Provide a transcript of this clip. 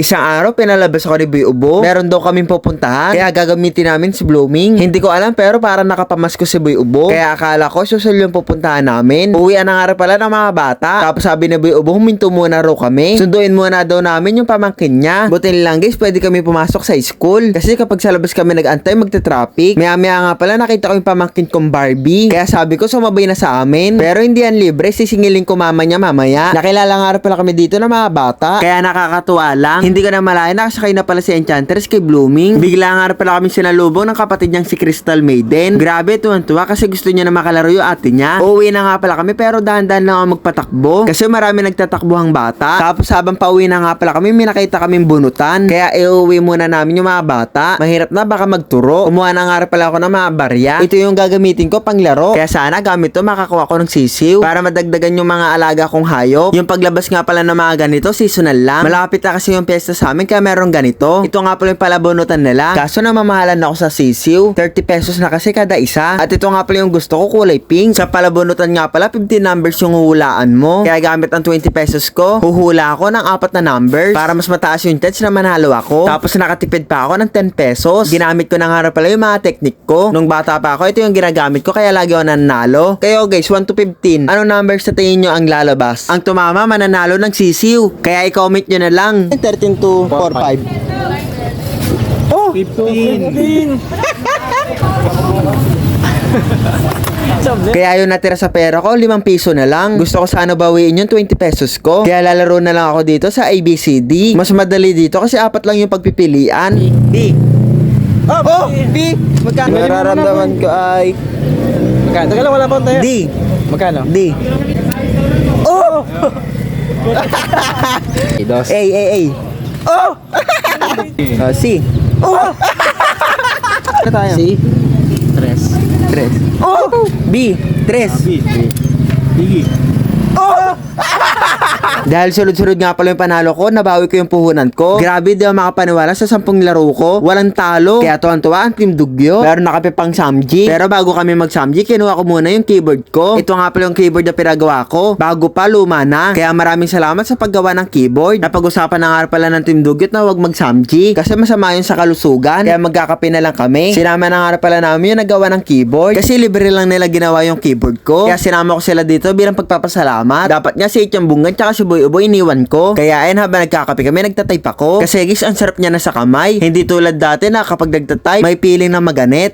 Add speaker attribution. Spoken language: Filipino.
Speaker 1: Isang araw, pinalabas ako ni Boy Ubo. Meron daw kaming pupuntahan. Kaya gagamitin namin si Blooming. Hindi ko alam pero parang nakapamasko si Boy Ubo. Kaya akala ko susul yung pupuntahan namin. Uwian na nga pala ng mga bata. Tapos sabi ni Boy Ubo, huminto muna raw kami. Sunduin muna daw namin yung pamangkin niya. Buti lang guys, pwede kami pumasok sa school. Kasi kapag sa labas kami nag-antay, magte-traffic. Maya-maya nga pala nakita ko yung pamangkin kong Barbie. Kaya sabi ko, sumabay na sa amin. Pero hindi yan libre, sisingilin ko mama niya mamaya. Nakilala nga pala kami dito ng mga bata. Kaya nakakatuwa lang. Hindi ko na malayan, nakasakay na pala si Enchantress kay Blooming. Bigla nga pala kami sinalubong ng kapatid niyang si Crystal Maiden. Grabe, tuwan-tuwa kasi gusto niya na makalaro yung ate niya. Uuwi na nga pala kami pero dahan-dahan lang ako magpatakbo. Kasi marami nagtatakbuhang bata. Tapos habang pauwi na nga pala kami, may nakita kaming bunutan. Kaya iuwi muna namin yung mga bata. Mahirap na baka magturo. Kumuha na nga pala ako ng mga barya. Ito yung gagamitin ko pang laro. Kaya sana gamit to makakuha ko ng sisiw. Para madagdagan yung mga alaga kong hayop. Yung paglabas nga pala ng mga ganito, seasonal lang. Malapit na kasi yung piyesta sa amin kaya meron ganito. Ito nga pala yung palabunutan nila. Kaso namamahalan ako sa sisiw. 30 pesos na kasi kada isa. At ito nga pala yung gusto ko kulay pink. Sa palabunutan nga pala 15 numbers yung huhulaan mo. Kaya gamit ang 20 pesos ko, huhula ako ng apat na numbers para mas mataas yung chance na manalo ako. Tapos nakatipid pa ako ng 10 pesos. Ginamit ko na nga pala yung mga technique ko. Nung bata pa ako, ito yung ginagamit ko kaya lagi ako nanalo. Kayo guys, 1 to 15. Anong numbers sa tingin nyo ang lalabas? Ang tumama mananalo ng sisiw. Kaya i-comment nyo na lang. 13 to 45. Oh!
Speaker 2: 15.
Speaker 1: Kaya yung natira sa pera ko, 5 piso na lang. Gusto ko sana bawiin yung 20 pesos ko. Kaya lalaro na lang ako dito sa ABCD. Mas madali dito kasi apat lang yung pagpipilian. D. Oh, D. Magkano? Nararamdaman ko ay
Speaker 2: Magkano? Lang, wala pa tayo.
Speaker 1: D.
Speaker 2: Magkano?
Speaker 1: D. Oh! A, A, A. Oh! uh, C. Oh! Ano tayo?
Speaker 2: Si? Tres.
Speaker 1: Tres. Oh! B. Tres.
Speaker 2: Bigi.
Speaker 1: Oh! Dahil sunod-sunod nga pala yung panalo ko, nabawi ko yung puhunan ko. Grabe, di ako makapaniwala sa sampung laro ko. Walang talo. Kaya tuwan-tuwa ang Team Dugyo. Meron na kape pang Samji. Pero bago kami mag-Samji, kinuha ko muna yung keyboard ko. Ito nga pala yung keyboard na pinagawa ko. Bago pa, luma na. Kaya maraming salamat sa paggawa ng keyboard. Napag-usapan na nga pala ng Team Dugyot na huwag mag-Samji. Kasi masama yun sa kalusugan. Kaya magkakape na lang kami. Sinama na nga pala namin yung nagawa ng keyboard. Kasi libre lang nila ginawa yung keyboard ko. Kaya sinama ko sila dito bilang pagpapasalamat. Dapat nga si Ityang Bungan tsaka si Boy Uboy iniwan ko. Kaya ayun habang nagkakape kami, nagtatype ako. Kasi guys, ang sarap niya na sa kamay. Hindi tulad dati na kapag nagtatype, may feeling na maganit.